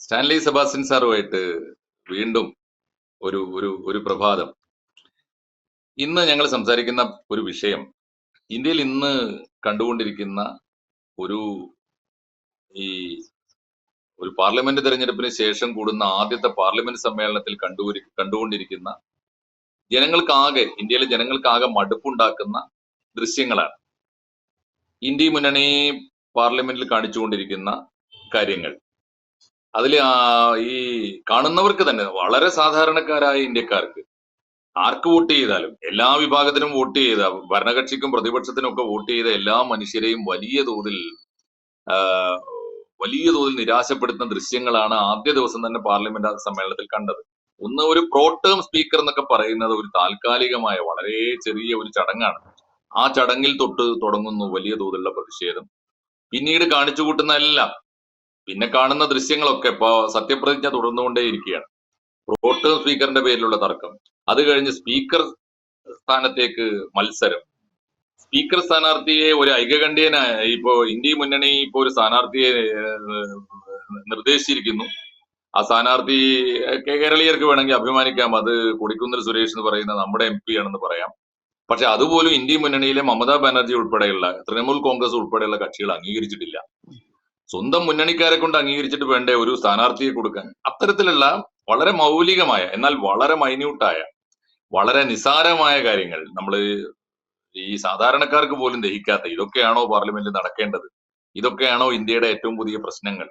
Stanley Sebastian സാറുമായിട്ട് വീണ്ടും ഒരു ഒരു ഒരു പ്രഭാതം. ഇന്ന് ഞങ്ങൾ സംസാരിക്കുന്ന ഒരു വിഷയം ഇന്ത്യയിൽ ഇന്ന് കണ്ടുകൊണ്ടിരിക്കുന്ന ഒരു ഈ ഒരു പാർലമെന്റ് തെരഞ്ഞെടുപ്പിന് ശേഷം കൂടുന്ന ആദ്യത്തെ പാർലമെന്റ് സമ്മേളനത്തിൽ കണ്ടു കണ്ടുകൊണ്ടിരിക്കുന്ന ജനങ്ങൾക്കാകെ ഇന്ത്യയിലെ ജനങ്ങൾക്കാകെ മടുപ്പുണ്ടാക്കുന്ന ദൃശ്യങ്ങളാണ്. ഇന്ത്യ മുന്നണി പാർലമെന്റിൽ കാണിച്ചുകൊണ്ടിരിക്കുന്ന കാര്യങ്ങൾ. അതിൽ ഈ കാണുന്നവർക്ക് തന്നെ വളരെ സാധാരണക്കാരായ ഇന്ത്യക്കാർക്ക് ആർക്ക് വോട്ട് ചെയ്താലും എല്ലാ വിഭാഗത്തിനും വോട്ട് ചെയ്ത ഭരണകക്ഷിക്കും പ്രതിപക്ഷത്തിനും ഒക്കെ വോട്ട് ചെയ്ത എല്ലാ മനുഷ്യരെയും വലിയ തോതിൽ വലിയ തോതിൽ നിരാശപ്പെടുത്തുന്ന ദൃശ്യങ്ങളാണ് ആദ്യ ദിവസം തന്നെ പാർലമെന്റ് സമ്മേളനത്തിൽ കണ്ടത്. ഒന്ന് ഒരു പ്രോട്ടേം സ്പീക്കർ എന്നൊക്കെ പറയുന്നത് ഒരു താൽക്കാലികമായ വളരെ ചെറിയ ഒരു ചടങ്ങാണ്. ആ ചടങ്ങിൽ തൊട്ട് തുടങ്ങുന്നു വലിയ തോതിലുള്ള പ്രതിഷേധം. പിന്നീട് കാണിച്ചു കൂട്ടുന്ന എല്ലാം പിന്നെ കാണുന്ന ദൃശ്യങ്ങളൊക്കെ ഇപ്പോ സത്യപ്രതിജ്ഞ തുടർന്നുകൊണ്ടേയിരിക്കുകയാണ്. പ്രോട്ടേം സ്പീക്കറിന്റെ പേരിലുള്ള തർക്കം. അത് കഴിഞ്ഞ് സ്പീക്കർ സ്ഥാനത്തേക്ക് മത്സരം. സ്പീക്കർ സ്ഥാനാർത്ഥിയെ ഒരു ഐകകണ്ഠ്യനായ ഇപ്പോ ഇന്ത്യ മുന്നണി ഇപ്പോ ഒരു സ്ഥാനാർത്ഥിയെ നിർദ്ദേശിച്ചിരിക്കുന്നു. ആ സ്ഥാനാർത്ഥി കേരളീയർക്ക് വേണമെങ്കിൽ അഭിമാനിക്കാം. അത് കൊടിക്കുന്നിൽ സുരേഷ് എന്ന് പറയുന്ന നമ്മുടെ എം പി ആണെന്ന് പറയാം. പക്ഷെ അതുപോലും ഇന്ത്യ മുന്നണിയിലെ മമതാ ബാനർജി ഉൾപ്പെടെയുള്ള തൃണമൂൽ കോൺഗ്രസ് ഉൾപ്പെടെയുള്ള കക്ഷികൾ അംഗീകരിച്ചിട്ടില്ല. സ്വന്തം മുന്നണിക്കാരെ കൊണ്ട് അംഗീകരിച്ചിട്ട് വേണ്ടേ ഒരു സ്ഥാനാർത്ഥിയെ കൊടുക്കാൻ. അത്തരത്തിലുള്ള വളരെ മൗലികമായ എന്നാൽ വളരെ മൈന്യൂട്ടായ വളരെ നിസാരമായ കാര്യങ്ങൾ നമ്മൾ ഈ സാധാരണക്കാർക്ക് പോലും ദഹിക്കാത്ത ഇതൊക്കെയാണോ പാർലമെന്റിൽ നടക്കേണ്ടത്? ഇതൊക്കെയാണോ ഇന്ത്യയുടെ ഏറ്റവും പുതിയ പ്രശ്നങ്ങൾ?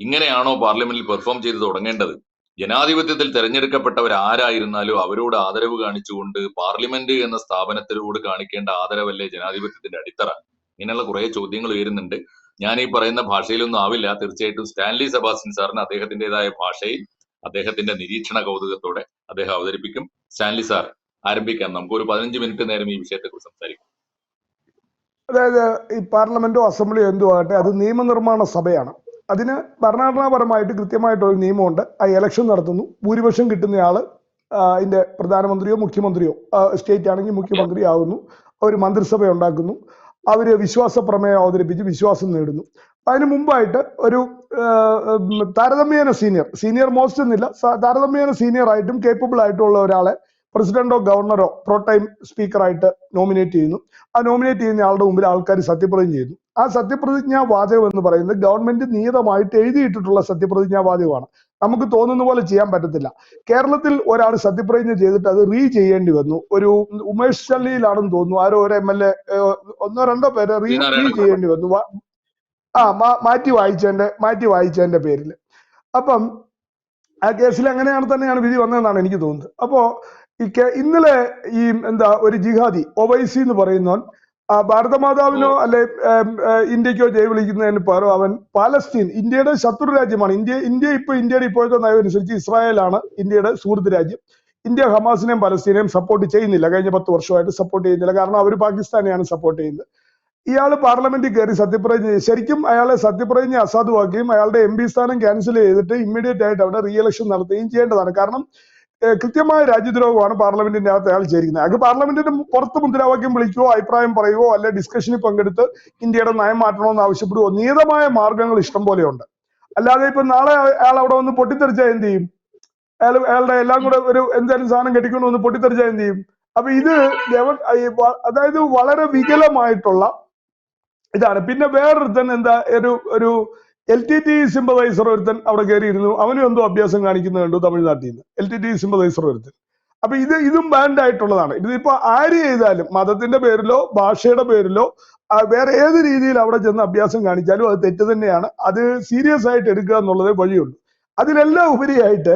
ഇങ്ങനെയാണോ പാർലമെന്റിൽ പെർഫോം ചെയ്ത് തുടങ്ങേണ്ടത്? ജനാധിപത്യത്തിൽ തെരഞ്ഞെടുക്കപ്പെട്ടവർ ആരായിരുന്നാലും അവരോട് ആദരവ് കാണിച്ചുകൊണ്ട് പാർലമെന്റ് എന്ന സ്ഥാപനത്തിനോട് കാണിക്കേണ്ട ആദരവല്ലേ ജനാധിപത്യത്തിന്റെ അടിത്തറ? ഇങ്ങനെയുള്ള കുറെ ചോദ്യങ്ങൾ ഉയരുന്നുണ്ട്. ഞാൻ ഈ പറയുന്ന ഭാഷയിലൊന്നും ആവില്ല. തീർച്ചയായിട്ടും സ്റ്റാൻലി സെബാസ്റ്റ്യൻ സാറിന് അദ്ദേഹത്തിന്റെതായ ഭാഷയിൽ അദ്ദേഹത്തിന്റെ നിരീക്ഷണ കൗതുകത്തോടെ അദ്ദേഹം അവതരിപ്പിക്കും. സ്റ്റാൻലി സാർ ആരംഭിക്കാം. നമുക്ക് ഒരു പതിനഞ്ച് മിനിറ്റ് നേരം ഈ വിഷയത്തെ കുറിച്ച് സംസാരിക്കാം. അതായത് ഈ പാർലമെന്റോ അസംബ്ലിയോ എന്തോ ആകട്ടെ അത് നിയമനിർമ്മാണ സഭയാണ്. അതിന് ഭരണഘടനാപരമായിട്ട് കൃത്യമായിട്ട് ഒരു നിയമമുണ്ട്. ആ ഇലക്ഷൻ നടത്തുന്നു. ഭൂരിപക്ഷം കിട്ടുന്നയാൾ ആ, അതിന്റെ പ്രധാനമന്ത്രിയോ മുഖ്യമന്ത്രിയോ സ്റ്റേറ്റ് ആണെങ്കിൽ മുഖ്യമന്ത്രി ആകുന്നു അവർ മന്ത്രിസഭ ഉണ്ടാക്കുന്നു. അവർ വിശ്വാസ പ്രമേയം അവതരിപ്പിച്ച് വിശ്വാസം നേടുന്നു. അതിന് മുമ്പായിട്ട് ഒരു താരതമ്യേന സീനിയർ സീനിയർ മോസ്റ്റ് എന്നില്ല താരതമ്യേന സീനിയർ ആയിട്ടും കേപ്പബിൾ ആയിട്ടുള്ള ഒരാളെ പ്രസിഡന്റോ ഗവർണറോ പ്രോ ടൈം സ്പീക്കറായിട്ട് നോമിനേറ്റ് ചെയ്യുന്നു. ആ നോമിനേറ്റ് ചെയ്യുന്ന ആളുടെ മുമ്പിൽ ആൾക്കാർ സത്യപ്രതിജ്ഞ ചെയ്യുന്നു. ആ സത്യപ്രതിജ്ഞാ വാചകം എന്ന് പറയുന്നത് ഗവൺമെന്റ് നിയതമായിട്ട് എഴുതിയിട്ടിട്ടുള്ള സത്യപ്രതിജ്ഞാ വാചകമാണ്. നമുക്ക് തോന്നുന്ന പോലെ ചെയ്യാൻ പറ്റത്തില്ല. കേരളത്തിൽ ഒരാൾ സത്യപ്രതിജ്ഞ ചെയ്തിട്ട് അത് റീ ചെയ്യേണ്ടി വന്നു. ഒരു ഉമേഷ് ചള്ളിയിലാണെന്ന് തോന്നുന്നു. ആരോ ഒരു എം എൽ എ ഒന്നോ രണ്ടോ പേര് റീ റീ ചെയ്യേണ്ടി വന്നു. ആ മാറ്റി വായിച്ചതിന്റെ മാറ്റി വായിച്ചതിന്റെ പേരിൽ അപ്പം ആ കേസിൽ അങ്ങനെയാണ് തന്നെയാണ് വിധി വന്നതെന്നാണ് എനിക്ക് തോന്നുന്നത്. അപ്പോ ഇന്നലെ ഈ എന്താ ഒരു ജിഹാദി ഒവൈസി എന്ന് പറയുന്നവൻ ഭാരതമാതാവിനോ അല്ലെ ഇന്ത്യക്കോ ജയ് വിളിക്കുന്നതിന് പകരം അവൻ പാലസ്തീൻ ഇന്ത്യയുടെ ശത്രു രാജ്യമാണ്. ഇന്ത്യ ഇന്ത്യ ഇപ്പൊ ഇന്ത്യയുടെ ഇപ്പോഴത്തെ നയം അനുസരിച്ച് ഇസ്രായേലാണ് ഇന്ത്യയുടെ സുഹൃത്ത് രാജ്യം. ഇന്ത്യ ഹമാസിനെയും പലസ്തീനെയും സപ്പോർട്ട് ചെയ്യുന്നില്ല. കഴിഞ്ഞ പത്ത് വർഷമായിട്ട് സപ്പോർട്ട് ചെയ്യുന്നില്ല. കാരണം അവർ പാകിസ്ഥാനെയാണ് സപ്പോർട്ട് ചെയ്യുന്നത്. ഇയാൾ പാർലമെന്റിൽ കയറി സത്യപ്രതിജ്ഞ. ശരിക്കും അയാളെ സത്യപ്രതിജ്ഞ അസാധുവാക്കുകയും അയാളുടെ എം പി സ്ഥാനം ക്യാൻസൽ ചെയ്തിട്ട് ഇമ്മീഡിയറ്റ് ആയിട്ട് അവിടെ റീ ഇലക്ഷൻ നടത്തുകയും ചെയ്യേണ്ടതാണ്. കാരണം കൃത്യമായ രാജ്യദ്രോഹമാണ് പാർലമെന്റിന്റെ അകത്ത് അയാൾ ചേരിക്കുന്നത് അയാൾക്ക് പാർലമെന്റിന്റെ പുറത്ത് മുദ്രാവാക്യം വിളിക്കുകയോ അഭിപ്രായം പറയുകയോ അല്ലെ ഡിസ്കഷനിൽ പങ്കെടുത്ത് ഇന്ത്യയുടെ നയം മാറ്റണമെന്ന് ആവശ്യപ്പെടുകയോ നിയതമായ മാർഗങ്ങൾ ഇഷ്ടം പോലെയുണ്ട്. അല്ലാതെ ഇപ്പൊ നാളെ അയാൾ അവിടെ വന്ന് പൊട്ടിത്തെറിച്ചാൽ എന്ത് ചെയ്യും? അയാൾ അയാളുടെ എല്ലാം കൂടെ ഒരു എന്തായാലും സാധനം കെട്ടിക്കൊണ്ട് വന്ന് പൊട്ടിത്തെറിച്ചാൽ എന്ത് ചെയ്യും? അപ്പൊ ഇത് അതായത് വളരെ വികലമായിട്ടുള്ള ഇതാണ്. പിന്നെ വേറൊരുത്തൻ എന്താ ഒരു ഒരു എൽ ടി ടി സിമ്പതൈസർ ഒരുത്തൻ അവിടെ കയറിയിരുന്നു. അവനും എന്തോ അഭ്യാസം കാണിക്കുന്നത് കണ്ടു തമിഴ്നാട്ടിൽ നിന്ന്. എൽ ടി ടി സിമ്പതൈസർ ഒരുത്തൻ. അപ്പൊ ഇത് ഇതും ബാൻഡ് ആയിട്ടുള്ളതാണ്. ഇതിപ്പോ ആര് ചെയ്താലും മതത്തിന്റെ പേരിലോ ഭാഷയുടെ പേരിലോ വേറെ ഏത് രീതിയിൽ അവിടെ ചെന്ന് അഭ്യാസം കാണിച്ചാലും അത് തെറ്റ് തന്നെയാണ്. അത് സീരിയസ് ആയിട്ട് എടുക്കുക എന്നുള്ളതേ വഴിയുള്ളൂ. അതിലെല്ലാം ഉപരിയായിട്ട്